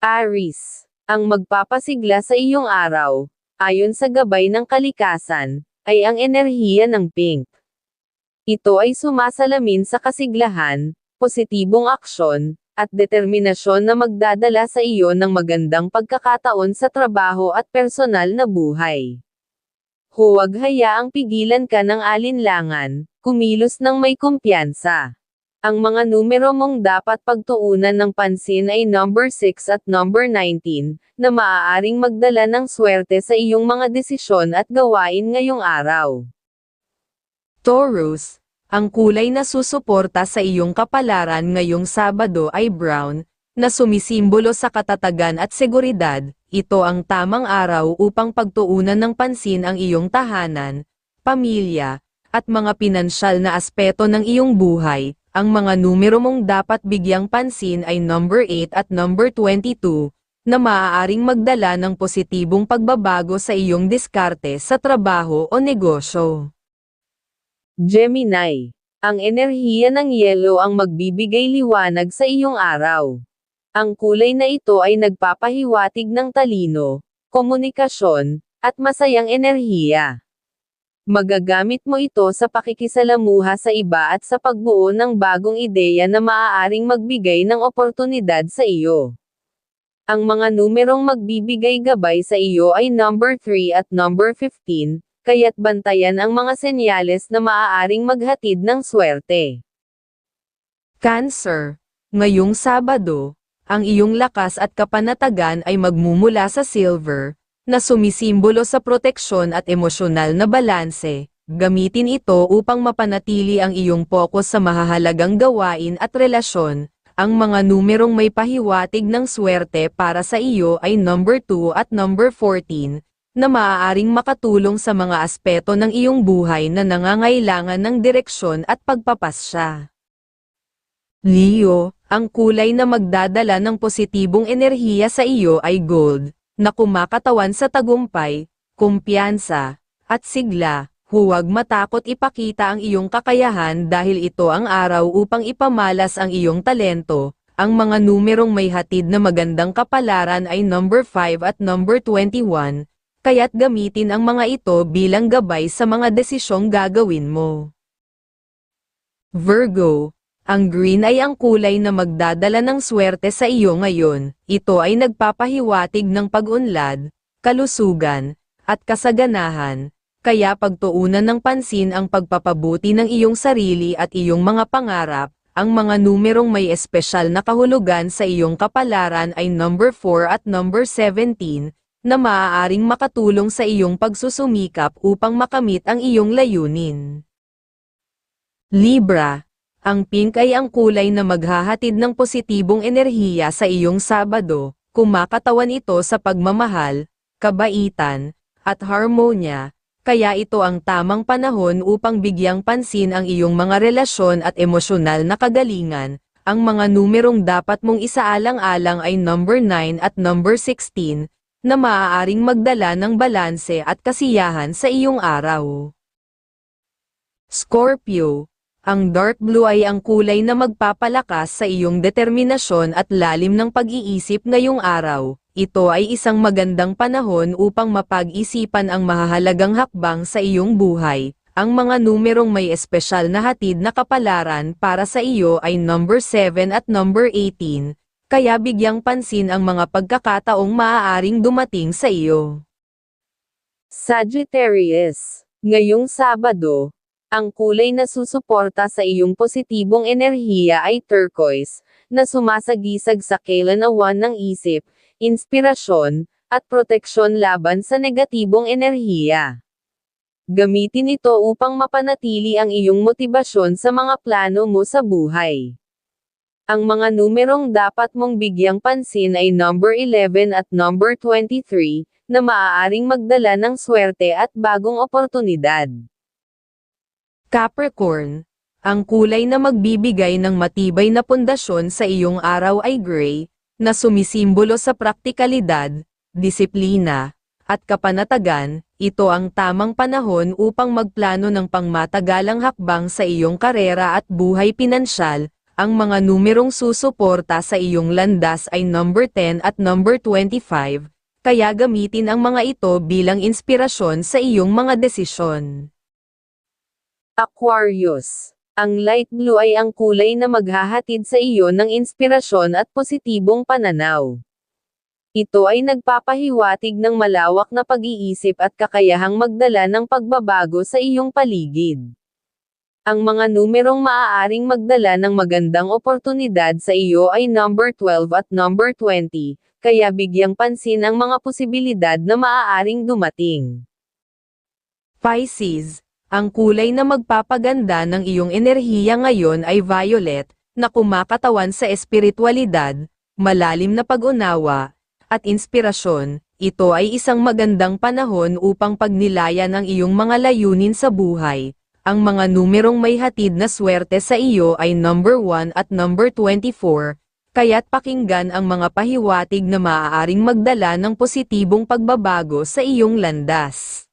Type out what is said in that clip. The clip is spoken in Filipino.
Aris, ang magpapasigla sa iyong araw, ayon sa gabay ng kalikasan, ay ang enerhiya ng pink. Ito ay sumasalamin sa kasiglahan, positibong aksyon, at determinasyon na magdadala sa iyo ng magandang pagkakataon sa trabaho at personal na buhay. Huwag hayaang pigilan ka ng alinlangan, kumilos ng may kumpiyansa. Ang mga numero mong dapat pagtuunan ng pansin ay number 6 at number 19, na maaaring magdala ng swerte sa iyong mga desisyon at gawain ngayong araw. Taurus, ang kulay na susuporta sa iyong kapalaran ngayong Sabado ay brown, na sumisimbolo sa katatagan at seguridad. Ito ang tamang araw upang pagtuunan ng pansin ang iyong tahanan, pamilya, at mga pinansyal na aspeto ng iyong buhay. Ang mga numero mong dapat bigyang pansin ay number 8 at number 22, na maaaring magdala ng positibong pagbabago sa iyong diskarte sa trabaho o negosyo. Gemini. Ang enerhiya ng yelo ang magbibigay liwanag sa iyong araw. Ang kulay na ito ay nagpapahiwatig ng talino, komunikasyon, at masayang enerhiya. Magagamit mo ito sa pakikisalamuha sa iba at sa pagbuo ng bagong ideya na maaaring magbigay ng oportunidad sa iyo. Ang mga numerong magbibigay gabay sa iyo ay number 3 at number 15, kaya't bantayan ang mga senyales na maaaring maghatid ng swerte. Cancer, ngayong Sabado, ang iyong lakas at kapanatagan ay magmumula sa silver, na sumisimbolo sa proteksyon at emosyonal na balanse. Gamitin ito upang mapanatili ang iyong pokus sa mahahalagang gawain at relasyon. Ang mga numerong may pahiwatig ng swerte para sa iyo ay number 2 at number 14, na maaaring makatulong sa mga aspeto ng iyong buhay na nangangailangan ng direksyon at pagpapasya. Leo, ang kulay na magdadala ng positibong enerhiya sa iyo ay gold, na kumakatawan sa tagumpay, kumpiyansa, at sigla. Huwag matakot ipakita ang iyong kakayahan dahil ito ang araw upang ipamalas ang iyong talento. Ang mga numerong may hatid na magandang kapalaran ay number 5 at number 21, kaya't gamitin ang mga ito bilang gabay sa mga desisyong gagawin mo. Virgo, ang green ay ang kulay na magdadala ng swerte sa iyo ngayon. Ito ay nagpapahiwatig ng pag-unlad, kalusugan, at kasaganahan. Kaya pagtuunan ng pansin ang pagpapabuti ng iyong sarili at iyong mga pangarap. Ang mga numerong may espesyal na kahulugan sa iyong kapalaran ay number 4 at number 17, na maaaring makatulong sa iyong pagsusumikap upang makamit ang iyong layunin. Libra, ang pink ay ang kulay na maghahatid ng positibong enerhiya sa iyong Sabado, kumakatawan ito sa pagmamahal, kabaitan, at harmonya, kaya ito ang tamang panahon upang bigyang pansin ang iyong mga relasyon at emosyonal na kagalingan. Ang mga numerong dapat mong isaalang-alang ay number 9 at number 16, na maaaring magdala ng balanse at kasiyahan sa iyong araw. Scorpio, ang dark blue ay ang kulay na magpapalakas sa iyong determinasyon at lalim ng pag-iisip ngayong araw. Ito ay isang magandang panahon upang mapag-isipan ang mahahalagang hakbang sa iyong buhay. Ang mga numerong may espesyal na hatid na kapalaran para sa iyo ay number 7 at number 18, kaya bigyang pansin ang mga pagkakataong maaaring dumating sa iyo. Sagittarius, ngayong Sabado, ang kulay na susuporta sa iyong positibong enerhiya ay turquoise, na sumasagisag sa kailanawan ng isip, inspirasyon, at proteksyon laban sa negatibong enerhiya. Gamitin ito upang mapanatili ang iyong motibasyon sa mga plano mo sa buhay. Ang mga numerong dapat mong bigyang pansin ay number 11 at number 23, na maaaring magdala ng swerte at bagong oportunidad. Capricorn, ang kulay na magbibigay ng matibay na pundasyon sa iyong araw ay gray, na sumisimbolo sa praktikalidad, disiplina, at kapanatagan, ito ang tamang panahon upang magplano ng pangmatagalang hakbang sa iyong karera at buhay pinansyal, Ang mga numerong susuporta sa iyong landas ay number 10 at number 25, kaya gamitin ang mga ito bilang inspirasyon sa iyong mga desisyon. Aquarius. Ang light blue ay ang kulay na maghahatid sa iyo ng inspirasyon at positibong pananaw. Ito ay nagpapahiwatig ng malawak na pag-iisip at kakayahang magdala ng pagbabago sa iyong paligid. Ang mga numerong maaaring magdala ng magandang oportunidad sa iyo ay number 12 at number 20, kaya bigyang pansin ang mga posibilidad na maaaring dumating. Pisces, ang kulay na magpapaganda ng iyong enerhiya ngayon ay violet, na kumakatawan sa espiritualidad, malalim na pag-unawa, at inspirasyon. Ito ay isang magandang panahon upang pagnilayan ang iyong mga layunin sa buhay. Ang mga numerong may hatid na swerte sa iyo ay number 1 at number 24, kaya't pakinggan ang mga pahiwatig na maaaring magdala ng positibong pagbabago sa iyong landas.